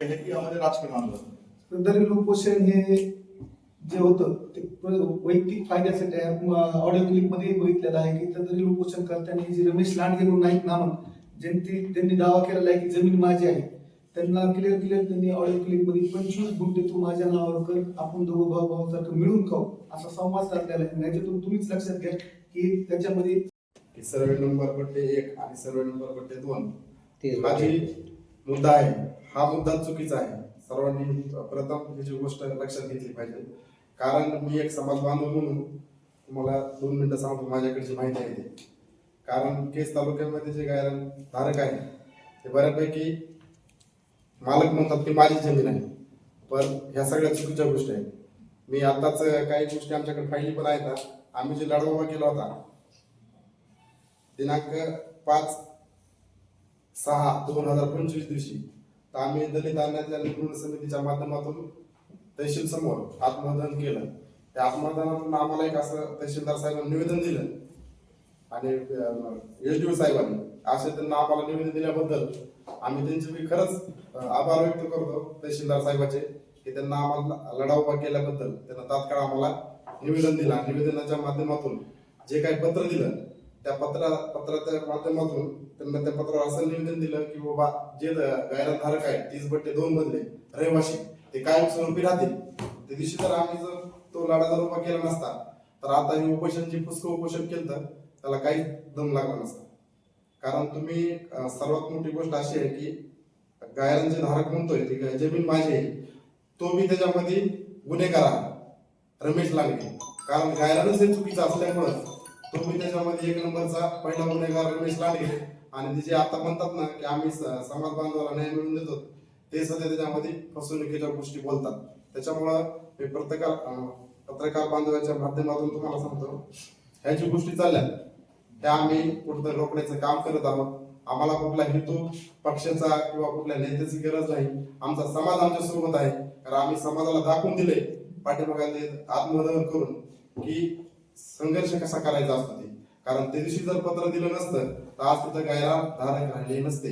हे यामध्ये राजकारण आणलं. तर दलित उपोषण हे जे होतं ते वैयक्तिक फायद्यासाठी ऑडिओ क्लिपमध्ये बघितलेलं आहे की दलित उपोषण करताना जे रमेश लांडगे म्हणून आहेत नामक ज्यांनी त्यांनी दावा केलेला आहे की जमीन माझी आहे. त्यांना क्लिअर क्लिअर त्यांनी ऑडिओ क्लिपमध्ये पंचवीस गुंठे तू माझ्या नावावर कर आपण दोघं भाऊ भावासारखं मिळून खाऊ. असा संवाद साधलेला आहे. याच्यातून तुम्हीच लक्षात घ्या की त्याच्यामध्ये की सर्वे नंबर पट्टे एक आणि सर्वे नंबर पट्टे दोन. ते जी मुद्दा आहे. हा मुद्दा चुकीचा आहे. सर्वांनी प्रथम ह्याची गोष्ट लक्षात घेतली पाहिजे. कारण मी एक समाज बांधव म्हणून तुम्हाला दोन मिनिटं सांगतो माझ्याकडची माहिती आहे ते. कारण केस तालुक्यामध्ये जे गायरान धारक आहे ते बऱ्यापैकी मालक म्हणतात की माझी जमीन आहे. पण ह्या सगळ्या चुकीच्या गोष्टी आहेत. मी आताच काही गोष्टी आमच्याकडे फायली पण आहेत. आम्ही जे लढावा केला होता दिनांक पाच सहा दोन हजार पंचवीस दिवशी. तर आम्ही दलित अन्याय समितीच्या माध्यमातून तहसील समोर आत्मदान केलं. त्या आत्मदानातून आम्हाला एक असं तहसीलदार साहेबांनी निवेदन दिलं. आणि एस डी साहेबांनी असे त्यांना आम्हाला निवेदन दिल्याबद्दल आम्ही त्यांचे मी खरंच आभार व्यक्त करतो तहसीलदार साहेबाचे की त्यांना आम्हाला लढा उभा केल्याबद्दल त्यांना तात्काळ आम्हाला निवेदन दिलं. आणि निवेदनाच्या माध्यमातून जे काही पत्र दिलं त्या पत्रा पत्राच्या माध्यमातून त्यांना त्या पत्रावर असं निवेदन दिलं की बाबा जे गायरान धारक तीस बट्टे दोन मधले रहिवाशी ते कायम स्वरूपी राहतील. त्या दिवशी तर आम्ही जर तो लढा जर उभा केला नसता तर आता हे उपोषण जे पुस्तक उपोषण केलं तर त्याला काही दम लागला नसता. कारण तुम्ही सर्वात मोठी गोष्ट अशी आहे की गायरांचे धारक म्हणतोय की जमीन माझी आहे तो मी त्याच्यामध्ये गुन्हेगार आहे रमेश लागले कारण गायरानच हे चुकीचं असल्यामुळं तो मी त्याच्यामध्ये एक नंबरचा पहिला गुन्हेगार रमेश लांडगे. आणि ते जे आता म्हणतात ना की आम्ही स- समाज बांधवाला न्याय मिळवून देतो ते सध्या त्याच्यामध्ये फसवणुकीच्या गोष्टी बोलतात. त्याच्यामुळं मी पत्रकार पत्रकार बांधवाच्या माध्यमातून तुम्हाला सांगतो ह्या जी गोष्टी चालल्या. त्या आम्ही कुठं रोखण्याचं काम करत आहोत. आम्हाला कुठला हेतू पक्षाचा किंवा कुठल्या नेत्याची गरज नाही. आमचा समाज आमच्यासोबत आहे. कारण आम्ही समाजाला दाखवून दिले पाठीमागाने आत्मदहन करून की संघर्ष कसा करायचा असतो ते? कारण त्या दिवशी जर पत्र दिलं नसतं तर आज तिथं गायला धारक राहिले नसते.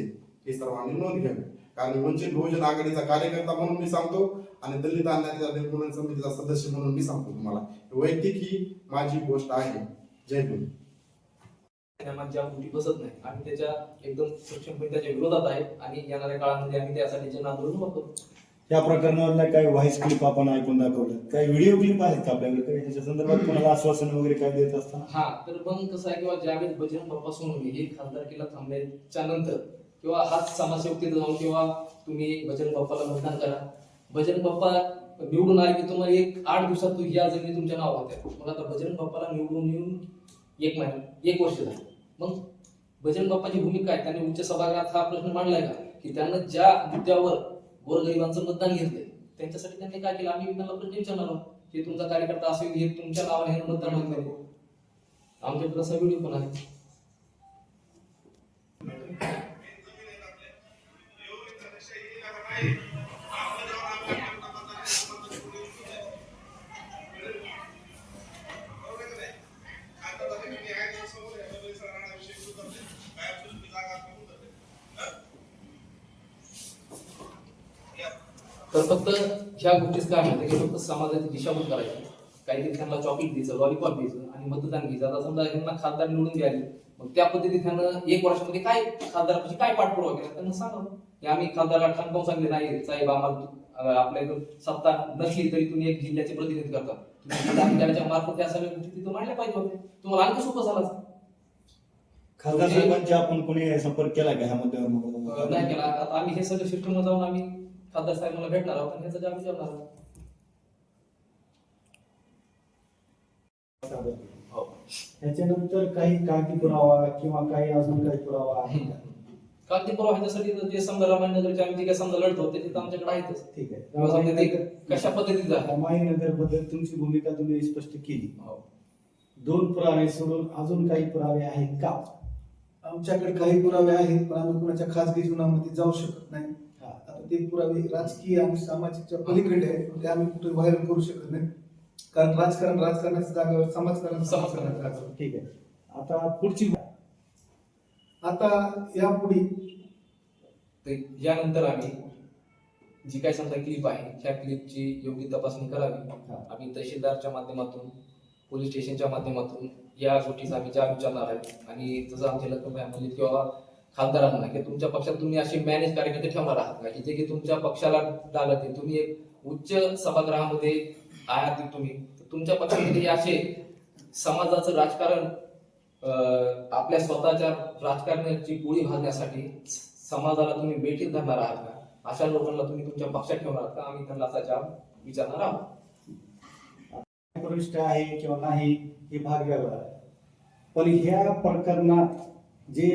हे सर्वांनी नोंद घ्यावी. कारण वंचित बहुजन आघाडीचा कार्यकर्ता म्हणून मी सांगतो आणि दलित अन्यायाच्या निर्मूलन समितीचा सदस्य म्हणून मी सांगतो तुम्हाला. वैयक्तिक ही माझी गोष्ट आहे. जय भीम आम्हाला ज्या गोष्टी बसत नाही आम्ही त्याच्या एकदम सक्षमपणे त्याच्या विरोधात आहे आणि येणाऱ्या काळामध्ये आम्ही त्यासाठी जन आंदोलन करतो या प्रकरणाला काही व्हॉइस क्लिप आपण ऐकून दाखवलं. काही व्हिडिओ क्लिप आहेत का आपल्याकडे? काही ह्याच्या संदर्भात कोणाला आश्वासन वगैरे काय देत असताना हा तर मग कसं आहे किंवा ज्यावेळेस बजरंग बाप्पा सोनवणे हे खासदारकीला थांबण्याच्या नंतर किंवा हाच समाजसेवक तिथं जाऊन किंवा तुम्ही बजरंग बाप्पाला मतदान करा. बजरंग बाप्पा निवडून आले की तुम्हाला एक आठ दिवसात तू या जमिनी तुमच्या नावावर होत्या. मग आता बजरंग बाप्पाला निवडून येऊन एक महिना एक वर्ष झालं. मग बजरंग बाप्पाची भूमिका आहे त्यांनी उच्च सभागृहात हा प्रश्न मांडलाय का? की त्यांना ज्या मुद्द्यावर गोरगरिबांचं मतदान घेतलंय. त्यांच्यासाठी त्यांनी काय केलं? आम्ही त्यांना प्रश्न विचारणार आहोत की तुमचा कार्यकर्ता असेल हे तुमच्या नावाने हे मतदान मागितलं आमच्याकडे असा व्हिडिओ पण आहे? तर फक्त ह्या गोष्टीच काय माहिती की फक्त समाजाची दिशाभूल करायची. काहीतरी त्यांना चॉकलेट द्यायचं लॉलीपॉप द्यायचं आणि मतदान घ्यायचं. आता समजा ह्यांना खासदार निवडून द्यायला मग त्या पद्धतीने त्यानं एक वर्षामध्ये काय खासदारापाशी काय पाठपुरावा केला त्यांना सांगावं की आम्ही खासदाराला ठाणकावून सांगले नाही. साहेब आम्हाला आपल्या इथं सत्ता नसली तरी तुम्ही एक जिल्ह्याचे प्रतिनिधी करता. तुम्ही मार्फत त्या सगळ्या गोष्टी तिथं मांडल्या पाहिजे होत्या. तुम्हाला आणखी सोपं झालं. खासदार साहेबांची आपण कोणी संपर्क केला का ह्या मुद्द्यावर नाही केला. आता आम्ही हे सगळं शिफ्ट जाऊन आम्ही खासदार साहेबांना भेटणार आहोत ह्याचा जबाब विचारणार आहोत. हो. त्याच्यानंतर काही कागदी पुरावा किंवा काही अजून काही पुरावा आहे का? कागदी पुरावा ह्याच्यासाठी जे समजा रामायणनगरचे आम्ही जे काही समजा लढतो ते तिथं आमच्याकडे आहेतच. ठीक आहे. किंवा समजा ते कशा पद्धतीचं आहे? रामायणनगरबद्दल तुमची भूमिका तुम्ही स्पष्ट केली. हो. दोन पुरावे सोडून अजून काही पुरावे आहेत का? आमच्याकडे काही पुरावे आहेत पण आम्ही कुणाच्या खासगी जीवनामध्ये जाऊ शकत नाही. ते पुरावे राजकीय आणि सामाजिकच्या पलीकडे आहेत ते आम्ही कुठे व्हायरल करू शकत नाही. कारण राजकारण राजकारणाच्या जागेवर समाजकारण समाजकारणाच्या जागेवर. ठीक आहे. आता पुढची आता यापुढे तर यानंतर आम्ही जी काय समजा क्लिप आहे त्या क्लिपची योग्य तपासणी करावी. आम्ही तहसीलदारच्या माध्यमातून पोलीस स्टेशनच्या माध्यमातून या गोष्टीचा विचार विचारणार आहे. आणि जसं आमचे लक्ष्मी म्हणले किंवा खासदारांना की तुमच्या पक्षात तुम्ही असे मॅनेज कार्यकर्ते ठेवणार आहात का? की जे की तुमच्या पक्षाला डालत तुम्ही एक उच्च सभागृहामध्ये आहात तुम्ही? तुमच्या पक्षामध्ये हे असे समाजाचं राजकारण आपल्या स्वतःच्या राजकारणाची गोळी भाजण्यासाठी समाजाला तुम्ही बेटीत धरणार आहात का? अशा लोकांना तुम्ही तुमच्या पक्षात ठेवणार आहात का? आम्ही त्यांना असा जाब विचारणार आहोत. प्रविष्ट आहे किंवा नाही हे भाग वेगळा पण ह्या प्रकरणात जे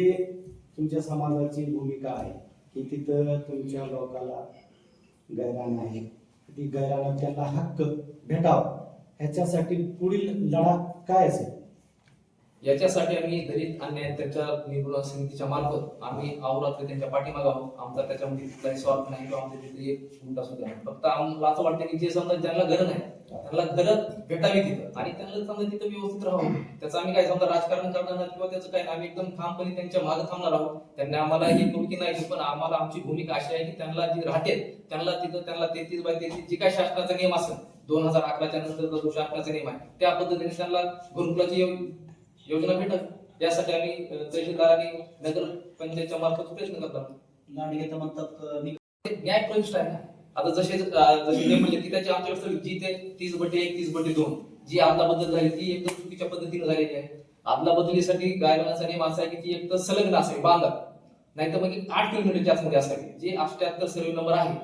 तुमच्या समाजाची भूमिका आहे की तिथं तुमच्या लोकाला गैराण आहे. ती गैराला त्यांना हक्क भेटावा. ह्याच्यासाठी पुढील लढा काय असेल? याच्यासाठी आम्ही दलित अन्याय त्याच्या निर्मूलन समितीच्या मार्फत आम्ही अहोरात्र त्यांच्या पाठीमाग आहोत. आमचा त्याच्यामध्ये कुठलाही स्वार्थ नाही किंवा आमच्या तिथे एक गुंडा सुद्धा नाही. फक्त आम्हाला असं वाटतं की जे समजा ज्यांना घर नाही त्यांना घरं भेटावी तिथं आणि त्यांना समजा तिथं व्यवस्थित राहावं. त्याचं आम्ही काय समजा राजकारण करणार नाही किंवा त्याचं काय आम्ही एकदम ठामपणे त्यांच्या मागे थांबणार आहोत. त्यांनी आम्हाला ही की नाही पण आम्हाला आमची भूमिका अशी आहे की त्यांना जी राहते त्यांना तिथं त्यांना तेहतीस बाय तेहतीस जी काय शासनाचा नियम असेल दोन हजार अकराच्या नंतर जो शासनाचा नियम आहे त्या पद्धतीने त्यांना गुरुकुलाची योजना भेटत यासाठी आम्ही तहसीलदार आणि नगर पंचायतच्या मार्फत प्रयत्न करतात लांडगे तर म्हणतात न्याय प्रविष्ट आहे ना. आता जसे जसे ते म्हणले की त्याची आमच्याकडे जी ते तीस बटे एक तीस बटे दोन. जी बदल झाली ती एकदम चुकीच्या पद्धतीने झालेली आहे. आदला बदलीसाठी गायरवानाचा नियम असा आहे की ती एक तर संलग्न असावी बांधा नाही तर मग आठ किलोमीटरच्या आतमध्ये असावी. जे अठ्याहत्तर सर्वे नंबर आहे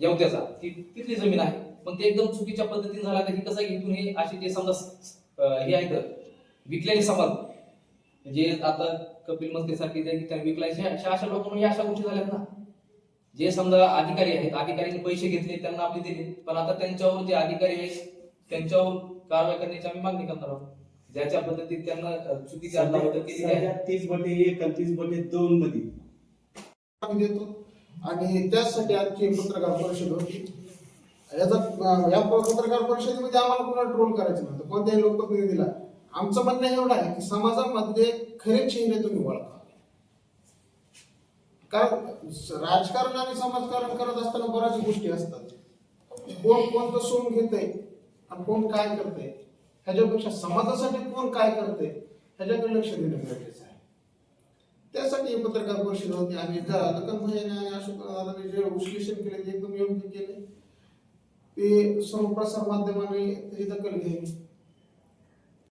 येवत्याचा ती तिथली जमीन आहे. पण ते एकदम चुकीच्या पद्धतीने झाला तर ही कसं इथून हे असे जे समजा हे आहेत विकलेले समाज. जे आता कपिल मस्के सारखे विकलायचे अशा अशा लोकांना या अशा गोष्टी झाल्यात ना. जे समजा अधिकारी आहेत अधिकाऱ्यांनी पैसे घेतले त्यांना आपले दिले. पण आता त्यांच्यावर जे अधिकारी आहेत त्यांच्यावर कारवाई करण्याची आम्ही मागणी करणार आहोत. ज्याच्या पद्धतीत त्यांना चुकीची अदलाबदल केलेली आहे. तीस बटे एक आणि तीस बटे दोन मध्ये. आम्ही देतो. आणि त्याचसाठी एक पत्रकार परिषद होती. याचा या पत्रकार परिषदेमध्ये आम्हाला कोणाला ट्रोल करायचं नव्हतं. कोणत्याही लोकप्रतिनिधीला. आमचं म्हणणं एवढं आहे की समाजामध्ये खरे चेहरे तुम्ही ओळखा. कारण राजकारण आणि समाजकारण करत असताना बऱ्याच गोष्टी असतात. कोण कोणतं सोन घेतय आणि कोण काय करतंय ह्याच्यापेक्षा समाजासाठी कोण काय करतंय ह्याच्याकडे लक्ष देणं गरजेचं आहे. त्यासाठी पत्रकार परिषद होती आणि लखन भैयाने आणि अशोक जे विश्लेषण केले ते एकदम योग्य केले ते सर्व प्रसार माध्यमाने त्याची दखल घ्यावी